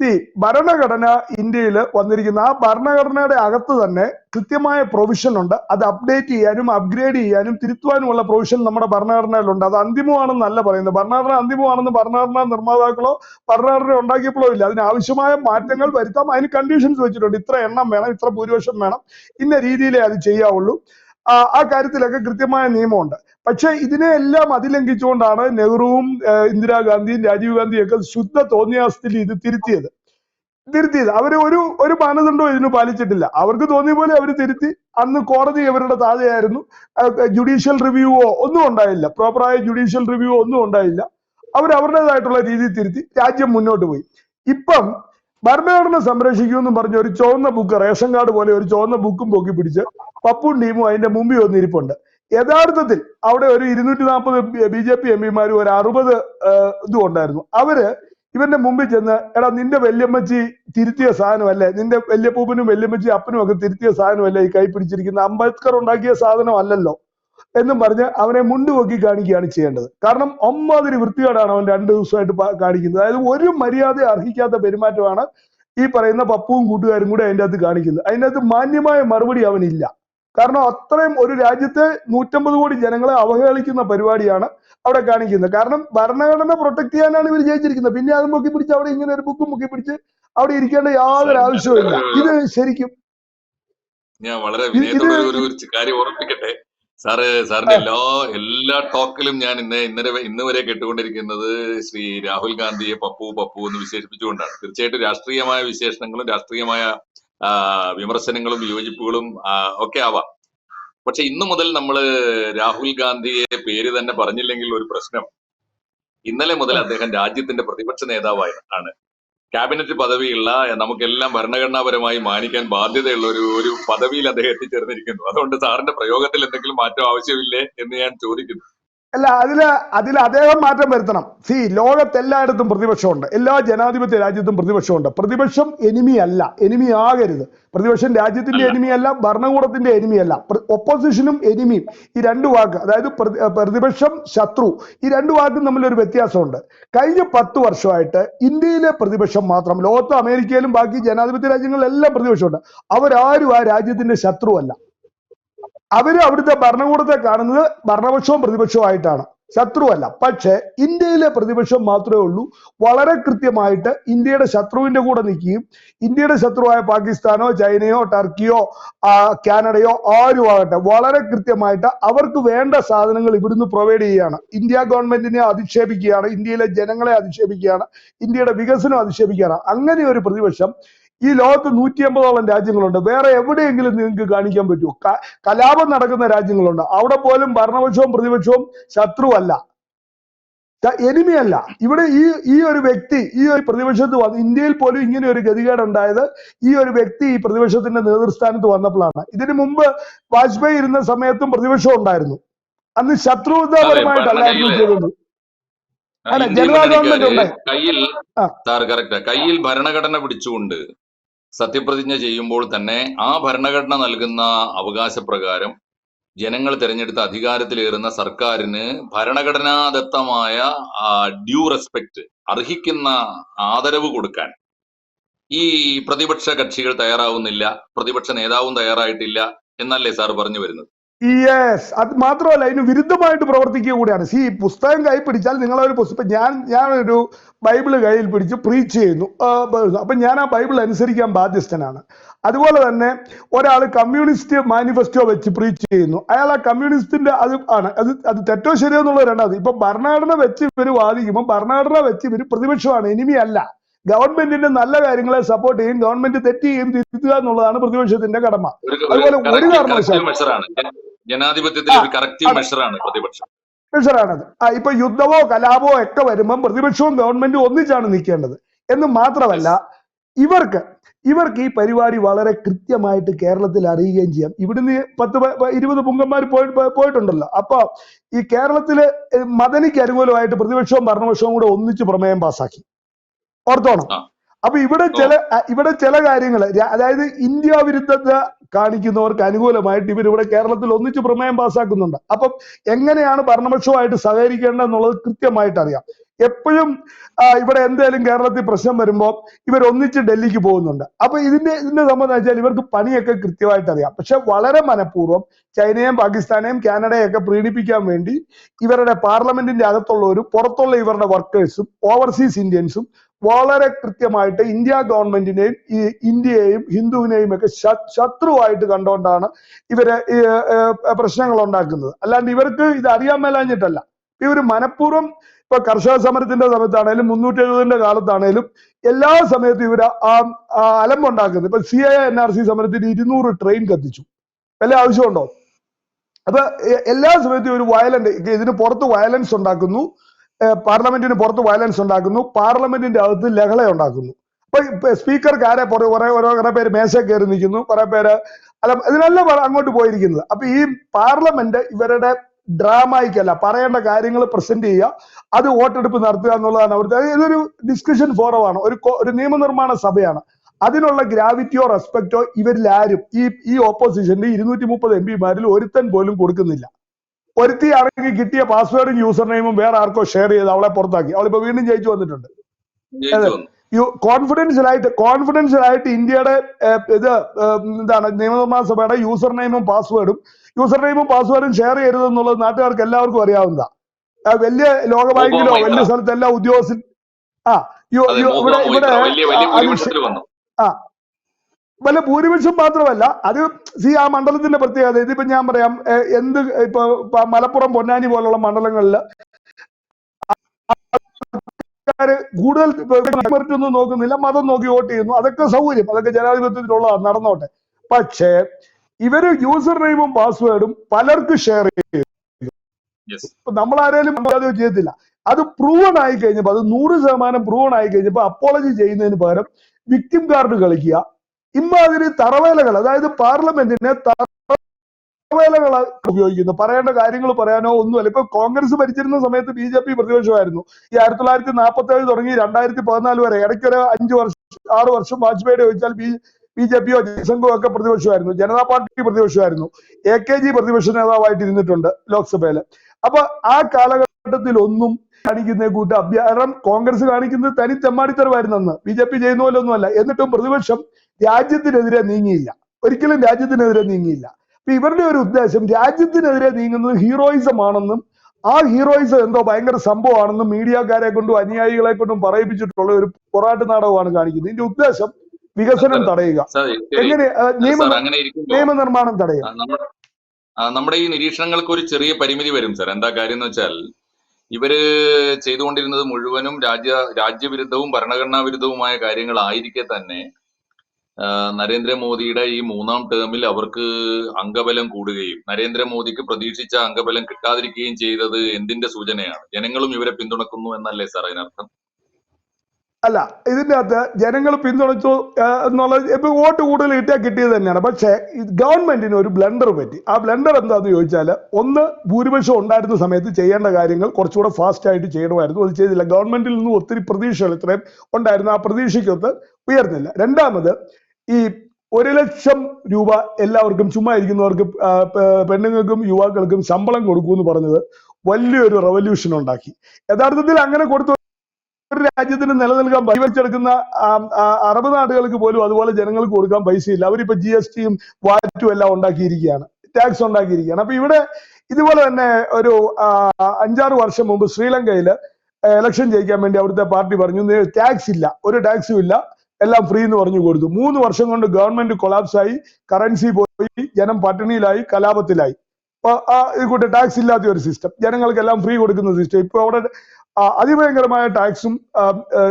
ഈ ഭരണഘടന ഇന്ത്യയിൽ വന്നിരിക്കുന്ന ആ ഭരണഘടനയുടെ അകത്ത് തന്നെ കൃത്യമായ പ്രൊവിഷൻ ഉണ്ട്. അത് അപ്ഡേറ്റ് ചെയ്യാനും അപ്ഗ്രേഡ് ചെയ്യാനും തിരുത്തുവാനുമുള്ള പ്രൊവിഷൻ നമ്മുടെ ഭരണഘടനയിലുണ്ട്. അത് അന്തിമമാണെന്നല്ല പറയുന്നത്. ഭരണഘടന അന്തിമമാണെന്ന് ഭരണഘടന നിർമ്മാതാക്കളോ ഭരണഘടന ഉണ്ടാക്കിയപ്പോഴോ ഇല്ല. അതിന് ആവശ്യമായ മാറ്റങ്ങൾ വരുത്താം. അതിന് കണ്ടീഷൻസ് വെച്ചിട്ടുണ്ട്. ഇത്ര എണ്ണം വേണം ഇത്ര ഭൂരിപക്ഷം വേണം. ഇന്ന രീതിയിലേ അത് ചെയ്യാവുള്ളൂ. ആ കാര്യത്തിലൊക്കെ കൃത്യമായ നിയമമുണ്ട്. പക്ഷെ ഇതിനെ എല്ലാം അതിലംഘിച്ചുകൊണ്ടാണ് നെഹ്റുവും ഇന്ദിരാഗാന്ധിയും രാജീവ് ഗാന്ധിയും ഒക്കെ ശുദ്ധ തോന്നിയാസത്തിൽ ഇത് തിരുത്തിയത്. തിരുത്തിയത്. അവർ ഒരു ഒരു മാനദണ്ഡവും ഇതിന് പാലിച്ചിട്ടില്ല. അവർക്ക് തോന്നിയ പോലെ അവർ തിരുത്തി. അന്ന് കോടതി അവരുടെ താഴെയായിരുന്നു. ജുഡീഷ്യൽ റിവ്യൂവോ ഒന്നും ഉണ്ടായില്ല. പ്രോപ്പറായ ജുഡീഷ്യൽ റിവ്യൂവോ ഒന്നും ഉണ്ടായില്ല. അവർ അവരുടേതായിട്ടുള്ള രീതിയിൽ തിരുത്തി രാജ്യം മുന്നോട്ട് പോയി. ഇപ്പം ഭരണഘടന സംരക്ഷിക്കുമെന്ന് പറഞ്ഞ ഒരു ചുവന്ന ബുക്ക് റേഷൻ കാർഡ് പോലെ ഒരു ചുവന്ന ബുക്കും പൊക്കി പിടിച്ച് പപ്പും ടീമും അതിന്റെ മുമ്പിൽ വന്നിരിപ്പുണ്ട്. യഥാർത്ഥത്തിൽ അവിടെ ഒരു ഇരുന്നൂറ്റി നാൽപ്പത് ബി ജെ പി എം പിമാരും ഒരു അറുപത് ഇതും ഉണ്ടായിരുന്നു. അവർ ഇവന്റെ മുമ്പിൽ ചെന്ന് എടാ നിന്റെ വല്യമ്മച്ചി തിരുത്തിയ സാധനമല്ലേ? നിന്റെ വല്യപ്പൂപ്പനും വല്യമ്മച്ചി അപ്പനും ഒക്കെ തിരുത്തിയ സാധനമല്ലേ? ഈ കൈ പിടിച്ചിരിക്കുന്ന അംബേദ്കർ ഉണ്ടാക്കിയ സാധനമല്ലല്ലോ? എന്നും പറഞ്ഞ് അവനെ മുണ്ടുപൊക്കി കാണിക്കുകയാണ് ചെയ്യേണ്ടത്. കാരണം ഒമ്മാതിരി വൃത്തികേടാണ് അവൻ രണ്ട് ദിവസമായിട്ട് കാണിക്കുന്നത്. അതായത് ഒരു മര്യാദ അർഹിക്കാത്ത പെരുമാറ്റമാണ് ഈ പറയുന്ന പപ്പുവും കൂട്ടുകാരും കൂടെ അതിന്റെ അകത്ത് കാണിക്കുന്നത്. അതിന്റെ അകത്ത് മാന്യമായ മറുപടി അവനില്ല. കാരണം അത്രയും ഒരു രാജ്യത്തെ നൂറ്റമ്പത് കോടി ജനങ്ങളെ അവഹേളിക്കുന്ന പരിപാടിയാണ് അവിടെ കാണിക്കുന്നത്. കാരണം ഭരണഘടന പ്രൊട്ടക്ട് ചെയ്യാനാണ് ഇവർ ജയിച്ചിരിക്കുന്നത്. പിന്നെ അത് മുക്കി പിടിച്ച് അവിടെ ഇങ്ങനെ ഒരു ബുക്കും മുക്കി പിടിച്ച് അവിടെ ഇരിക്കേണ്ട യാതൊരു ആവശ്യവുമില്ല. ഇത് ശരിക്കും ഞാൻ വളരെ വിനയത്തോടെ ഒരു കാര്യം ഓർമ്മിപ്പിക്കട്ടെ സാറ് സാറിന്റെ എല്ലാ എല്ലാ ടോക്കിലും ഞാൻ ഇന്ന് ഇന്നലെ ഇന്ന് വരെ കേട്ടുകൊണ്ടിരിക്കുന്നത് ശ്രീ രാഹുൽ ഗാന്ധിയെ പപ്പു പപ്പു എന്ന് വിശേഷിപ്പിച്ചുകൊണ്ടാണ്. തീർച്ചയായിട്ടും രാഷ്ട്രീയമായ വിശേഷണങ്ങളും രാഷ്ട്രീയമായ വിമർശനങ്ങളും വിയോജിപ്പുകളും ഒക്കെ ആവാം. പക്ഷെ ഇന്നു മുതൽ നമ്മൾ രാഹുൽ ഗാന്ധിയെ പേര് തന്നെ പറഞ്ഞില്ലെങ്കിൽ ഒരു പ്രശ്നം. ഇന്നലെ മുതൽ അദ്ദേഹം രാജ്യത്തിന്റെ പ്രതിപക്ഷ നേതാവായി ആണ്. ക്യാബിനറ്റ് പദവിയുള്ള നമുക്കെല്ലാം ഭരണഘടനാപരമായി മാനിക്കാൻ ബാധ്യതയുള്ള ഒരു ഒരു പദവിയിൽ അദ്ദേഹം എത്തിച്ചേർന്നിരിക്കുന്നു. അതുകൊണ്ട് സാറിന്റെ പ്രയോഗത്തിൽ എന്തെങ്കിലും മാറ്റം ആവശ്യമില്ലേ എന്ന് ഞാൻ ചോദിക്കുന്നു. അല്ല അതിൽ അതിൽ അദ്ദേഹം മാറ്റം വരുത്തണം. സി ലോകത്ത് എല്ലായിടത്തും പ്രതിപക്ഷമുണ്ട്. എല്ലാ ജനാധിപത്യ രാജ്യത്തും പ്രതിപക്ഷമുണ്ട്. പ്രതിപക്ഷം എനിമി അല്ല എനിമി ആകരുത്. പ്രതിപക്ഷം രാജ്യത്തിന്റെ അല്ല. എനിമി അല്ല ഭരണകൂടത്തിന്റെ എനിമി അല്ല ഒപ്പോസിഷനും എനിമിയും. ഈ രണ്ട് വാക്ക് അതായത് പ്രതിപക്ഷം ശത്രു ഈ രണ്ട് വാക്കും തമ്മിൽ ഒരു വ്യത്യാസമുണ്ട്. കഴിഞ്ഞ പത്ത് വർഷമായിട്ട് ഇന്ത്യയിലെ പ്രതിപക്ഷം മാത്രം ലോകത്ത് അമേരിക്കയിലും ബാക്കി ജനാധിപത്യ രാജ്യങ്ങളിലെല്ലാം പ്രതിപക്ഷമുണ്ട്. അവരാരും ആ രാജ്യത്തിന്റെ ശത്രുവല്ല. അവർ അവിടുത്തെ ഭരണകൂടത്തെ കാണുന്നത് ഭരണപക്ഷവും പ്രതിപക്ഷവും ആയിട്ടാണ് ശത്രുവല്ല. പക്ഷെ ഇന്ത്യയിലെ പ്രതിപക്ഷം മാത്രമേ ഉള്ളൂ. വളരെ കൃത്യമായിട്ട് ഇന്ത്യയുടെ ശത്രുവിന്റെ കൂടെ നിൽക്കുകയും ഇന്ത്യയുടെ ശത്രുവായ പാകിസ്ഥാനോ ചൈനയോ ടർക്കിയോ കാനഡയോ ആരും ആകട്ടെ വളരെ കൃത്യമായിട്ട് അവർക്ക് വേണ്ട സാധനങ്ങൾ ഇവിടുന്ന് പ്രൊവൈഡ് ചെയ്യുകയാണ്. ഇന്ത്യ ഗവൺമെന്റിനെ അധിക്ഷേപിക്കുകയാണ്. ഇന്ത്യയിലെ ജനങ്ങളെ അധിക്ഷേപിക്കുകയാണ്. ഇന്ത്യയുടെ വികസനം അധിക്ഷേപിക്കുകയാണ്. അങ്ങനെ ഒരു പ്രതിപക്ഷം ഈ ലോകത്ത് നൂറ്റി അമ്പതോളം രാജ്യങ്ങളുണ്ട്. വേറെ എവിടെയെങ്കിലും നിങ്ങൾക്ക് കാണിക്കാൻ പറ്റുമോ? കലാപം നടക്കുന്ന രാജ്യങ്ങളുണ്ട്. അവിടെ പോലും ഭരണപക്ഷവും പ്രതിപക്ഷവും ശത്രുവല്ല. എനിമിയല്ല. ഇവിടെ ഈ ഈ ഒരു വ്യക്തി ഈ ഒരു പ്രതിപക്ഷത്ത് വന്ന് ഇന്ത്യയിൽ പോലും ഇങ്ങനെ ഒരു ഗതികേട് ഉണ്ടായത് ഈ ഒരു വ്യക്തി ഈ പ്രതിപക്ഷത്തിന്റെ നേതൃസ്ഥാനത്ത് വന്നപ്പോഴാണ്. ഇതിനു മുമ്പ് വാജ്പേയി ഇരുന്ന സമയത്തും പ്രതിപക്ഷം ഉണ്ടായിരുന്നു. അന്ന് ശത്രുതാപരമായിട്ടല്ലായിരുന്നു ചെയ്തത്. കയ്യിൽ കയ്യിൽ ഭരണഘടന പിടിച്ചുകൊണ്ട് സത്യപ്രതിജ്ഞ ചെയ്യുമ്പോൾ തന്നെ ആ ഭരണഘടന നൽകുന്ന അവകാശപ്രകാരം ജനങ്ങൾ തിരഞ്ഞെടുത്ത അധികാരത്തിലേറുന്ന സർക്കാരിന് ഭരണഘടനാദത്തമായ ഡ്യൂ റെസ്പെക്ട് അർഹിക്കുന്ന ആദരവ് കൊടുക്കാൻ. ഈ പ്രതിപക്ഷ കക്ഷികൾ തയ്യാറാവുന്നില്ല പ്രതിപക്ഷ നേതാവും തയ്യാറായിട്ടില്ല എന്നല്ലേ സാർ പറഞ്ഞു വരുന്നത്? യെസ് അത് മാത്രമല്ല അതിന് വിരുദ്ധമായിട്ട് പ്രവർത്തിക്കുക കൂടിയാണ്. സി പുസ്തകം കൈ പിടിച്ചാൽ നിങ്ങൾ നിങ്ങളൊരു പുസ്തകം ഞാൻ ഞാനൊരു ബൈബിൾ കയ്യിൽ പിടിച്ച് പ്രീച്ച് ചെയ്യുന്നു. അപ്പൊ ഞാൻ ആ ബൈബിൾ അനുസരിക്കാൻ ബാധ്യസ്ഥനാണ്. അതുപോലെ തന്നെ ഒരാൾ കമ്മ്യൂണിസ്റ്റ് മാനിഫെസ്റ്റോ വെച്ച് പ്രീച്ച് ചെയ്യുന്നു. അയാൾ ആ കമ്മ്യൂണിസ്റ്റിന്റെ അത് ആണ്. അത് അത് തെറ്റോ ശരിയോ എന്നുള്ള രണ്ടാമത് ഇപ്പൊ ഭരണഘടന വെച്ച് ഇവർ വാദിക്കുമ്പോൾ ഭരണഘടന വെച്ച് ഇവർ പ്രതിപക്ഷമാണ് എനിമി അല്ല. ഗവൺമെന്റിന്റെ നല്ല കാര്യങ്ങളെ സപ്പോർട്ട് ചെയ്യും ഗവൺമെന്റ് തെറ്റ് ചെയ്യും തിരുത്തുക എന്നുള്ളതാണ് പ്രതിപക്ഷത്തിന്റെ കടമ. ഒരു അതുപോലെ ഒരു കാരണവശാലും- ജനാധിപത്യത്തിൽ ഒരു കറക്റ്റീവ്. മെഷറാണ് പ്രതിപക്ഷം. മെഷറാണത് ആ ഇപ്പൊ യുദ്ധമോ കലാപമോ ഒക്കെ വരുമ്പം പ്രതിപക്ഷവും ഗവൺമെന്റും ഒന്നിച്ചാണ് നിൽക്കേണ്ടത്. എന്ന് മാത്രമല്ല ഇവർക്ക് ഇവർക്ക് ഈ പരിപാടി വളരെ കൃത്യമായിട്ട് കേരളത്തിൽ അറിയുകയും ചെയ്യാം. ഇവിടുന്ന് പത്ത് ഇരുപത് പുങ്കന്മാർ പോയി പോയിട്ടുണ്ടല്ലോ. അപ്പൊ ഈ കേരളത്തിൽ മദനിക്ക് അനുകൂലമായിട്ട് പ്രതിപക്ഷവും ഭരണപക്ഷവും കൂടെ ഒന്നിച്ച് പ്രമേയം പാസാക്കി ഓർത്തോണം. അപ്പൊ ഇവിടെ ചില ഇവിടെ ചില കാര്യങ്ങൾ അതായത് ഇന്ത്യ വിരുദ്ധത കാണിക്കുന്നവർക്ക് അനുകൂലമായിട്ട് ഇവർ ഇവിടെ കേരളത്തിൽ ഒന്നിച്ച് പ്രമേയം പാസ്സാക്കുന്നുണ്ട്. അപ്പം എങ്ങനെയാണ് ഭരണപക്ഷവുമായിട്ട് സഹകരിക്കേണ്ടത് എന്നുള്ളത് കൃത്യമായിട്ട് അറിയാം എപ്പോഴും ഇവിടെ എന്തേലും കേരളത്തിൽ പ്രശ്നം വരുമ്പോൾ ഇവർ ഒന്നിച്ച് ഡൽഹിക്ക് പോകുന്നുണ്ട്. അപ്പൊ ഇതിന്റെ ഇതിന്റെ സംബന്ധം വെച്ചാൽ ഇവർക്ക് പണിയൊക്കെ കൃത്യമായിട്ട് അറിയാം പക്ഷെ വളരെ മനഃപൂർവം ചൈനയും പാകിസ്ഥാനെയും കാനഡയും ഒക്കെ പ്രീണിപ്പിക്കാൻ വേണ്ടി ഇവരുടെ പാർലമെന്റിന്റെ അകത്തുള്ളവരും പുറത്തുള്ള ഇവരുടെ വർക്കേഴ്സും ഓവർസീസ് ഇന്ത്യൻസും വളരെ കൃത്യമായിട്ട് ഇന്ത്യ ഗവൺമെന്റിനെയും ഈ ഇന്ത്യയെയും ഹിന്ദുവിനെയും ഒക്കെ ശത്രുവായിട്ട് കണ്ടുകൊണ്ടാണ് ഇവർ പ്രശ്നങ്ങൾ ഉണ്ടാക്കുന്നത് അല്ലാണ്ട് ഇവർക്ക് ഇത് അറിയാൻ മേലാഞ്ഞിട്ടല്ല. ഇവർ മനഃപൂർവം ഇപ്പൊ കർഷക സമരത്തിന്റെ സമയത്താണേലും മുന്നൂറ്റി എഴുപതിന്റെ കാലത്താണേലും എല്ലാ സമയത്തും ഇവർ ആ അലമ്പുണ്ടാക്കുന്നത് ഇപ്പൊ C I N R C സമരത്തിന് ഇരുന്നൂറ് ട്രെയിൻ കത്തിച്ചു. വല്ല ആവശ്യമുണ്ടോ? അപ്പൊ എല്ലാ സമയത്തും ഒരു വയലന്റ് ഇതിന് പുറത്ത് വയലൻസ് ഉണ്ടാക്കുന്നു. പാർലമെന്റിന് പുറത്ത് വയലൻസ് ഉണ്ടാക്കുന്നു. പാർലമെന്റിന്റെ അകത്ത് ലഹള ഉണ്ടാക്കുന്നു. അപ്പൊ സ്പീക്കർക്ക് ആരെ കുറെ ഓരോ കുറെ പേര് മേശ കയറി നിൽക്കുന്നു. കുറെ പേര് അല്ല ഇതിനെല്ലാം അങ്ങോട്ട് പോയിരിക്കുന്നത്. അപ്പൊ ഈ പാർലമെന്റ് ഇവരുടെ ഡ്രാമയ്ക്കല്ല പറയേണ്ട കാര്യങ്ങൾ പ്രസന്റ് ചെയ്യുക. അത് വോട്ടെടുപ്പ് നടത്തുക എന്നുള്ളതാണ് അവിടുത്തെ ഇതൊരു ഡിസ്കഷൻ ഫോറമാണ് ഒരു ഒരു നിയമനിർമ്മാണ സഭയാണ്. അതിനുള്ള ഗ്രാവിറ്റിയോ റെസ്പെക്റ്റോ ഇവരിൽ ആരും ഈ ഈ ഓപ്പോസിഷന്റെ ഇരുന്നൂറ്റി മുപ്പത് എം പിമാരിൽ ഒരുത്തൻ പോലും കൊടുക്കുന്നില്ല. ഒരുത്തി ആണെങ്കിൽ കിട്ടിയ പാസ്വേഡും യൂസർ നെയിമും വേറെ ആർക്കോ ഷെയർ ചെയ്ത് അവളെ പുറത്താക്കി. അവളിപ്പോ വീണ്ടും ജയിച്ചു വന്നിട്ടുണ്ട്. കോൺഫിഡൻഷ്യലായിട്ട് കോൺഫിഡൻഷ്യലായിട്ട് ഇന്ത്യയുടെ ഇത് എന്താണ് നിയമനിർമ്മാണ സഭയുടെ യൂസർ നെയിമും പാസ്വേഡും യൂസർ നെയിമും പാസ്വേഡും ഷെയർ ചെയ്യരുത് എന്നുള്ളത് നാട്ടുകാർക്ക് എല്ലാവർക്കും അറിയാവുന്നതാണ് വലിയ ലോകബാങ്കിലോ. വലിയ സ്ഥലത്ത് എല്ലാ ഉദ്യോഗസ്ഥ ആ ഇവിടെ ഇവിടെ ആ, വല്ല ഭൂരിപക്ഷം മാത്രമല്ല അത് സി ആ മണ്ഡലത്തിന്റെ പ്രത്യേകത. ഇതിപ്പോ ഞാൻ പറയാം എന്ത് ഇപ്പൊ മലപ്പുറം പൊന്നാനി പോലുള്ള മണ്ഡലങ്ങളിൽ കൂടുതൽ മെറിറ്റ് ഒന്നും നോക്കുന്നില്ല മതം നോക്കി വോട്ട് ചെയ്യുന്നു. അതൊക്കെ സൗകര്യം അതൊക്കെ ജനാധിപത്യത്തിലുള്ളതാണ് നടന്നോട്ടെ. പക്ഷേ ഇവർ യൂസർ നെയിമും പാസ്വേഡും പലർക്ക് ഷെയർ ചെയ്യും. നമ്മൾ ആരെങ്കിലും ചെയ്യത്തില്ല. അത് പ്രൂവൺ ആയി കഴിഞ്ഞപ്പോ അത് നൂറ് ശതമാനം പ്രൂവൺ ആയി കഴിഞ്ഞപ്പോ അപ്പോളജി ചെയ്യുന്നതിന് പകരം വിക്ടിം കാർഡ് കളിക്കുക ഇമാതിരി തറവേലകൾ അതായത് പാർലമെന്റിനെ തറവേലകൾ ഉപയോഗിക്കുന്നു. പറയേണ്ട കാര്യങ്ങൾ പറയാനോ ഒന്നുമല്ല. ഇപ്പൊ കോൺഗ്രസ് ഭരിച്ചിരുന്ന സമയത്ത് ബി ജെ പി പ്രതിപക്ഷമായിരുന്നു. ഈ ആയിരത്തി തൊള്ളായിരത്തി നാൽപ്പത്തി ഏഴ് തുടങ്ങി രണ്ടായിരത്തി പതിനാല് വരെ ഇടയ്ക്കൊരു അഞ്ച് വർഷം ആറ് വർഷം വാജ്പേയിയുടെ ചോദിച്ചാൽ ബി ബി ജെ പിയോ ജനസംഘമോ ഒക്കെ പ്രതിപക്ഷമായിരുന്നു. ജനതാ പാർട്ടി പ്രതിപക്ഷമായിരുന്നു. എ കെ ജി പ്രതിപക്ഷ നേതാവായിട്ട് ഇരുന്നിട്ടുണ്ട് ലോക്സഭയിൽ. അപ്പൊ ആ കാലഘട്ടത്തിൽ ഒന്നും കാണിക്കുന്ന കൂട്ട് അഭ്യാരം കോൺഗ്രസ് കാണിക്കുന്നത് തനി തെമ്മാടിത്തരമായിരുന്നു അന്ന് ബി ജെ പി ചെയ്യുന്ന പോലെ ഒന്നുമല്ല എന്നിട്ടും പ്രതിപക്ഷം രാജ്യത്തിനെതിരെ നീങ്ങിയില്ല. ഒരിക്കലും രാജ്യത്തിനെതിരെ നീങ്ങിയില്ല. അപ്പൊ ഇവരുടെ ഒരു ഉദ്ദേശം രാജ്യത്തിനെതിരെ നീങ്ങുന്നത് ഹീറോയിസം ആണെന്നും ആ ഹീറോയിസം എന്തോ ഭയങ്കര സംഭവമാണെന്നും മീഡിയക്കാരെ കൊണ്ടും അനുയായികളെ കൊണ്ടും പറയിപ്പിച്ചിട്ടുള്ള ഒരു പൊറാട്ട് നാടകമാണ് കാണിക്കുന്നത്. ഇതിന്റെ ഉദ്ദേശം വികസനം തടയുക. എങ്ങനെ നിയമ നിയമനിർമ്മാണം തടയുക. നമ്മുടെ ഈ നിരീക്ഷണങ്ങൾക്ക് ഒരു ചെറിയ പരിമിതി വരും സാർ. എന്താ കാര്യം എന്ന് വെച്ചാൽ ഇവർ ചെയ്തുകൊണ്ടിരുന്നത് മുഴുവനും രാജ്യ രാജ്യവിരുദ്ധവും ഭരണഘടനാ വിരുദ്ധവുമായ കാര്യങ്ങളായിരിക്കെ തന്നെ നരേന്ദ്രമോദിയുടെ ഈ മൂന്നാം ടേമിൽ അവർക്ക് അംഗബലം കൂടുകയും നരേന്ദ്രമോദിക്ക് പ്രതീക്ഷിച്ച അംഗബലം കിട്ടാതിരിക്കുകയും ചെയ്തത് എന്തിന്റെ സൂചനയാണ്? ജനങ്ങളും ഇവരെ പിന്തുണക്കുന്നു എന്നല്ലേ സാർ അതിനർത്ഥം? അല്ല ഇതിന്റെ അകത്ത് ജനങ്ങൾ പിന്തുണച്ചു എന്നുള്ള ഇപ്പൊ വോട്ട് കൂടുതൽ കിട്ടിയാൽ കിട്ടിയത് തന്നെയാണ്. പക്ഷേ ഗവൺമെന്റിന് ഒരു ബ്ലണ്ടർ പറ്റി. ആ ബ്ലണ്ടർ എന്താന്ന് ചോദിച്ചാൽ ഒന്ന് ഭൂരിപക്ഷം ഉണ്ടായിരുന്ന സമയത്ത് ചെയ്യേണ്ട കാര്യങ്ങൾ കുറച്ചുകൂടെ ഫാസ്റ്റ് ആയിട്ട് ചെയ്യണമായിരുന്നു. അത് ചെയ്തില്ല. ഗവൺമെന്റിൽ നിന്ന് ഒത്തിരി പ്രതീക്ഷകൾ ഇത്രയും ഉണ്ടായിരുന്നു. ആ പ്രതീക്ഷയ്ക്കൊത്ത് ഉയർന്നില്ല. രണ്ടാമത് ഈ ഒരു ലക്ഷം രൂപ എല്ലാവർക്കും ചുമ്മാ ഇരിക്കുന്നവർക്ക് പെണ്ണുങ്ങൾക്കും യുവാക്കൾക്കും ശമ്പളം കൊടുക്കുമെന്ന് പറഞ്ഞത് വലിയൊരു റവല്യൂഷൻ ഉണ്ടാക്കി. യഥാർത്ഥത്തിൽ അങ്ങനെ കൊടുത്ത ഒരു രാജ്യത്തിന് നിലനിൽക്കാൻ പരിവച്ചെടുക്കുന്ന അറബ് നാടുകൾക്ക് പോലും അതുപോലെ ജനങ്ങൾക്ക് കൊടുക്കാൻ പൈസയില്ല. അവരിപ്പോ ജി എസ് ടിയും വാറ്റും എല്ലാം ഉണ്ടാക്കിയിരിക്കുകയാണ്. ടാക്സ് ഉണ്ടാക്കിയിരിക്കുകയാണ്. അപ്പൊ ഇവിടെ ഇതുപോലെ തന്നെ ഒരു അഞ്ചാറ് വർഷം മുമ്പ് ശ്രീലങ്കയിൽ ഇലക്ഷൻ ജയിക്കാൻ വേണ്ടി അവിടുത്തെ പാർട്ടി പറഞ്ഞു ടാക്സ് ഇല്ല. ഒരു ടാക്സും ഇല്ല. എല്ലാം ഫ്രീ എന്ന് പറഞ്ഞു കൊടുത്തു. മൂന്ന് വർഷം കൊണ്ട് ഗവൺമെന്റ് കൊളാപ്സ് ആയി കറൻസി പോയി ജനം പട്ടിണിയിലായി കലാപത്തിലായി. അപ്പൊ ആ ഇത് കൂട്ട് ടാക്സ് ഇല്ലാത്ത ഒരു സിസ്റ്റം ജനങ്ങൾക്കെല്ലാം ഫ്രീ കൊടുക്കുന്ന സിസ്റ്റം ഇപ്പൊ അവിടെ അതിഭയങ്കരമായ ടാക്സും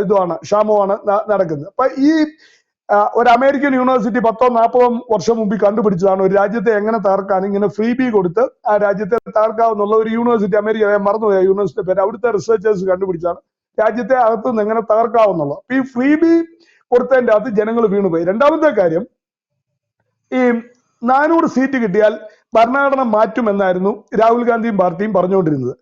ഇതുമാണ് ക്ഷാമമാണ് നടക്കുന്നത്. അപ്പൊ ഈ ഒരു അമേരിക്കൻ യൂണിവേഴ്സിറ്റി പത്തോ നാൽപ്പതോ വർഷം മുമ്പ് കണ്ടുപിടിച്ചതാണ് ഒരു രാജ്യത്തെ എങ്ങനെ തകർക്കാൻ ഇങ്ങനെ ഫ്രീ ബി കൊടുത്ത് ആ രാജ്യത്തെ തകർക്കാവുന്നുള്ള ഒരു യൂണിവേഴ്സിറ്റി അമേരിക്ക മറന്നുപോയ യൂണിവേഴ്സിറ്റി പേര്. അവിടുത്തെ റിസർച്ചേഴ്സ് കണ്ടുപിടിച്ചാണ് രാജ്യത്തെ അകത്തുനിന്ന് എങ്ങനെ തകർക്കാവുന്നുള്ളത് അപ്പൊ ഈ ഫ്രീ ബി കൊടുത്തതിന്റെ അകത്ത് ജനങ്ങൾ വീണുപോയി. രണ്ടാമത്തെ കാര്യം ഈ നാനൂറ് സീറ്റ് കിട്ടിയാൽ ഭരണഘടന മാറ്റുമെന്നായിരുന്നു രാഹുൽ ഗാന്ധിയും പാർട്ടിയും പറഞ്ഞുകൊണ്ടിരുന്നത്.